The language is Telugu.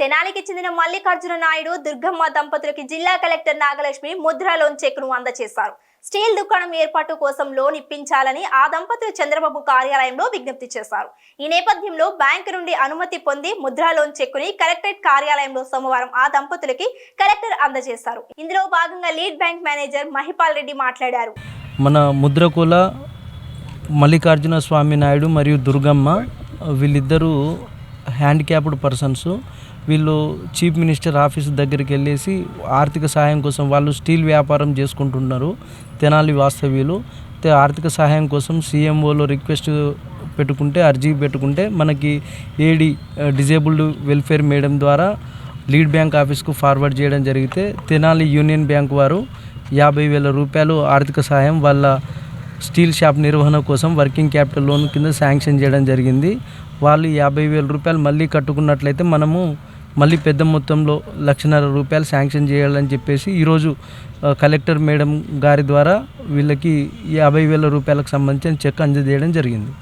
తెనాలికి చెందిన మల్లికార్జున నాయుడు దుర్గమ్మ దంపతులకి జిల్లా కలెక్టర్ నాగలక్ష్మి ముద్రా లోన్ చెక్కును అందజేశారు స్టీల్ దుకాణం ఏర్పాటు కోసం లోన్ ఇప్పించాలని ఆ దంపతులు చంద్రబాబు కార్యాలయంలో విజ్ఞప్తి చేశారు. ఈ నేపథ్యంలో బ్యాంకు నుండి అనుమతి పొంది ముద్రా లోన్ చెక్కుని కలెక్టరేట్ కార్యాలయంలో సోమవారం ఆ దంపతులకి కలెక్టర్ అందజేశారు. ఇందులో భాగంగా lead bank manager Mahipal Reddy మాట్లాడారు. మన ముద్రకుల మల్లికార్జున స్వామి నాయుడు మరియు దుర్గమ్మ వీళ్ళిద్దరూ హ్యాండిక్యాప్డ్ పర్సన్స్ వీళ్ళు చీఫ్ మినిస్టర్ ఆఫీస్ దగ్గరికి వెళ్ళేసి ఆర్థిక సహాయం కోసం వాళ్ళు స్టీల్ వ్యాపారం చేసుకుంటున్నారు తెనాలి వాస్తవ్యులు. ఆర్థిక సహాయం కోసం సీఎంఓలో రిక్వెస్ట్ పెట్టుకుంటే అర్జీ పెట్టుకుంటే మనకి ఏడి డిజేబుల్డ్ వెల్ఫేర్ మేడం ద్వారా లీడ్ బ్యాంక్ ఆఫీస్కు ఫార్వర్డ్ చేయడం జరిగితే తెనాలి యూనియన్ బ్యాంక్ వారు యాభై వేల రూపాయలు ఆర్థిక సహాయం వాళ్ళ స్టీల్ షాప్ నిర్వహణ కోసం వర్కింగ్ క్యాపిటల్ లోన్ కింద శాంక్షన్ చేయడం జరిగింది. వాళ్ళు యాభై వేల రూపాయలు మళ్ళీ కట్టుకున్నట్లయితే మనము మళ్ళీ పెద్ద మొత్తంలో లక్షన్నర రూపాయలు శాంక్షన్ చేయాలని చెప్పేసి ఈరోజు కలెక్టర్ మేడం గారి ద్వారా వీళ్ళకి యాభై వేల రూపాయలకు సంబంధించిన చెక్ అందజేయడం జరిగింది.